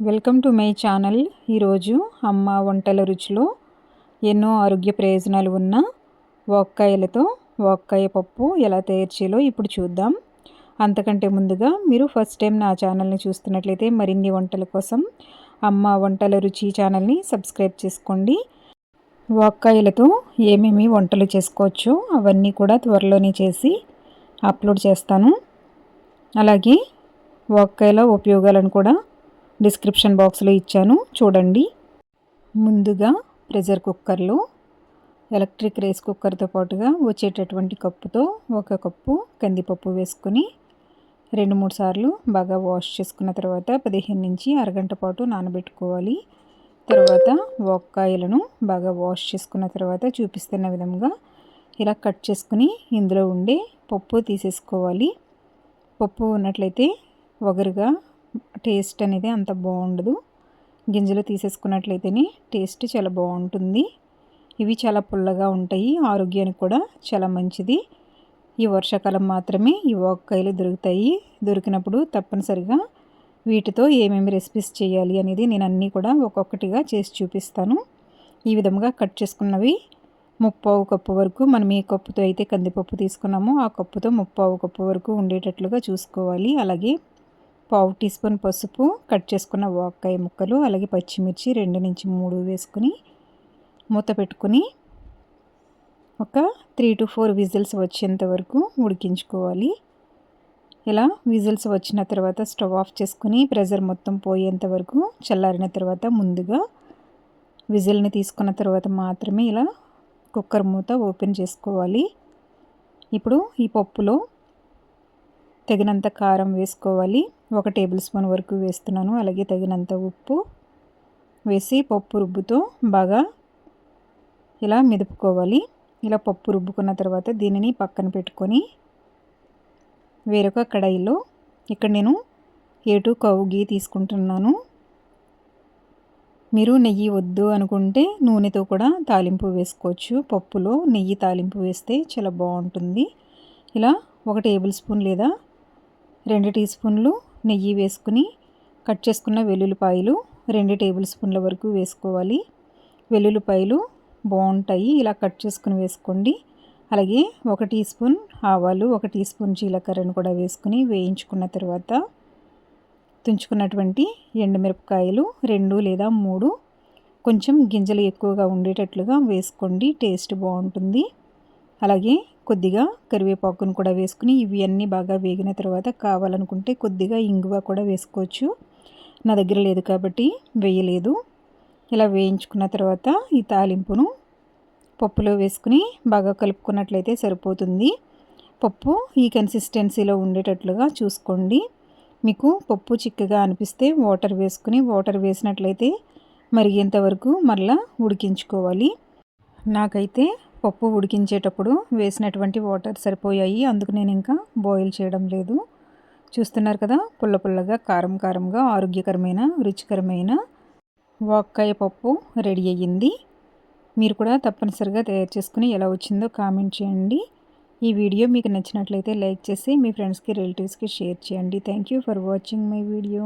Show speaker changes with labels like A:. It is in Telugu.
A: Welcome to my channel. ఈరోజు అమ్మ వంటల రుచిలో ఎన్నో ఆరోగ్య ప్రయోజనాలు ఉన్న వాక్కాయలతో వాక్కాయ పప్పు ఎలా తయారు చేయాలో ఇప్పుడు చూద్దాం. అంతకంటే ముందుగా మీరు ఫస్ట్ టైం నా ఛానల్ని చూస్తున్నట్లయితే మరిన్ని వంటల కోసం అమ్మ వంటల రుచి ఛానల్ని సబ్స్క్రైబ్ చేసుకోండి. వాక్కాయలతో ఏమేమి వంటలు చేసుకోవచ్చో అవన్నీ కూడా త్వరలోనే చేసి అప్లోడ్ చేస్తాను. అలాగే వాక్కాయల ఉపయోగాలను కూడా డిస్క్రిప్షన్ బాక్స్లో ఇచ్చాను. చూడండి. ముందుగా ప్రెషర్ కుక్కర్లో ఎలక్ట్రిక్ రైస్ కుక్కర్తో పాటుగా వచ్చేటటువంటి కప్పుతో ఒక కప్పు కందిపప్పు వేసుకొని రెండు మూడు సార్లు బాగా వాష్ చేసుకున్న తర్వాత పదిహేను నుంచి అరగంట పాటు నానబెట్టుకోవాలి. తర్వాత వక్కాయలను బాగా వాష్ చేసుకున్న తర్వాత చూపిస్తున్న విధంగా ఇలా కట్ చేసుకుని ఇందులో ఉండే పప్పు తీసేసుకోవాలి. పప్పు ఉన్నట్లయితే ఒగరుగా టేస్ట్ అనేది అంత బాగుండదు. గింజలు తీసేసుకున్నట్లయితేనే టేస్ట్ చాలా బాగుంటుంది. ఇవి చాలా పుల్లగా ఉంటాయి. ఆరోగ్యానికి కూడా చాలా మంచిది. ఈ వర్షాకాలం మాత్రమే ఈ వాక్కాయలు దొరుకుతాయి. దొరికినప్పుడు తప్పనిసరిగా వీటితో ఏమేమి రెసిపీస్ చేయాలి అనేది నేను అన్నీ కూడా ఒక్కొక్కటిగా చేసి చూపిస్తాను. ఈ విధంగా కట్ చేసుకున్నవి ముప్పావు కప్పు వరకు మనం ఏ కప్పుతో అయితే కందిపప్పు తీసుకున్నామో ఆ కప్పుతో ముప్పావు కప్పు వరకు ఉండేటట్లుగా చూసుకోవాలి. అలాగే పావు టీ స్పూన్ పసుపు కట్ చేసుకున్న వాక్కాయ ముక్కలు అలాగే పచ్చిమిర్చి రెండు నుంచి మూడు వేసుకుని మూత పెట్టుకుని ఒక త్రీ టు ఫోర్ విజిల్స్ వచ్చేంత వరకు ఉడికించుకోవాలి. ఇలా విజిల్స్ వచ్చిన తర్వాత స్టవ్ ఆఫ్ చేసుకుని ప్రెజర్ మొత్తం పోయేంత వరకు చల్లారిన తర్వాత ముందుగా విజిల్ని తీసుకున్న తర్వాత మాత్రమే ఇలా కుక్కర్ మూత ఓపెన్ చేసుకోవాలి. ఇప్పుడు ఈ పప్పులో తగినంత కారం వేసుకోవాలి. ఒక టేబుల్ స్పూన్ వరకు వేస్తున్నాను. అలాగే తగినంత ఉప్పు వేసి పప్పు రుబ్బుతో బాగా ఇలా మెదుపుకోవాలి. ఇలా పప్పు రుబ్బుకున్న తర్వాత దీనిని పక్కన పెట్టుకొని వేరొక కడాయిలో ఇక్కడ నేను ఏటు కవు గీ తీసుకుంటున్నాను. మీరు నెయ్యి వద్దు అనుకుంటే నూనెతో కూడా తాలింపు వేసుకోవచ్చు. పప్పులో నెయ్యి తాలింపు వేస్తే చాలా బాగుంటుంది. ఇలా ఒక టేబుల్ స్పూన్ లేదా రెండు టీ స్పూన్లు నెయ్యి వేసుకుని కట్ చేసుకున్న వెల్లుల్లిపాయలు రెండు టేబుల్ స్పూన్ల వరకు వేసుకోవాలి. వెల్లుల్లిపాయలు బాగుంటాయి ఇలా కట్ చేసుకుని వేసుకోండి. అలాగే ఒక టీ స్పూన్ ఆవాలు ఒక టీ స్పూన్ జీలకర్రను కూడా వేసుకుని వేయించుకున్న తర్వాత తుంచుకున్నటువంటి ఎండుమిరపకాయలు రెండు లేదా మూడు కొంచెం గింజలు ఎక్కువగా ఉండేటట్లుగా వేసుకోండి టేస్ట్ బాగుంటుంది. అలాగే కొద్దిగా కరివేపాకును కూడా వేసుకుని ఇవి అన్నీ బాగా వేగిన తర్వాత కావాలనుకుంటే కొద్దిగా ఇంగువ కూడా వేసుకోవచ్చు. నా దగ్గర లేదు కాబట్టి వేయలేదు. ఇలా వేయించుకున్న తర్వాత ఈ తాలింపును పప్పులో వేసుకుని బాగా కలుపుకున్నట్లయితే సరిపోతుంది. పప్పు ఈ కన్సిస్టెన్సీలో ఉండేటట్లుగా చూసుకోండి. మీకు పప్పు చిక్కగా అనిపిస్తే వాటర్ వేసుకుని వాటర్ వేసినట్లయితే మరిగేంతవరకు మళ్ళీ ఉడికించుకోవాలి. నాకైతే పప్పు ఉడికించేటప్పుడు వేసినటువంటి వాటర్ సరిపోయాయి. అందుకు నేను ఇంకా బాయిల్ చేయడం లేదు. చూస్తున్నారు కదా పుల్ల పుల్లగా కారం కారంగా ఆరోగ్యకరమైన రుచికరమైన వాక్కాయ పప్పు రెడీ అయ్యింది. మీరు కూడా తప్పనిసరిగా తయారు చేసుకుని ఎలా వచ్చిందో కామెంట్ చేయండి. ఈ వీడియో మీకు నచ్చినట్లయితే లైక్ చేసి మీ ఫ్రెండ్స్కి రిలేటివ్స్కి షేర్ చేయండి. Thank you for watching my video.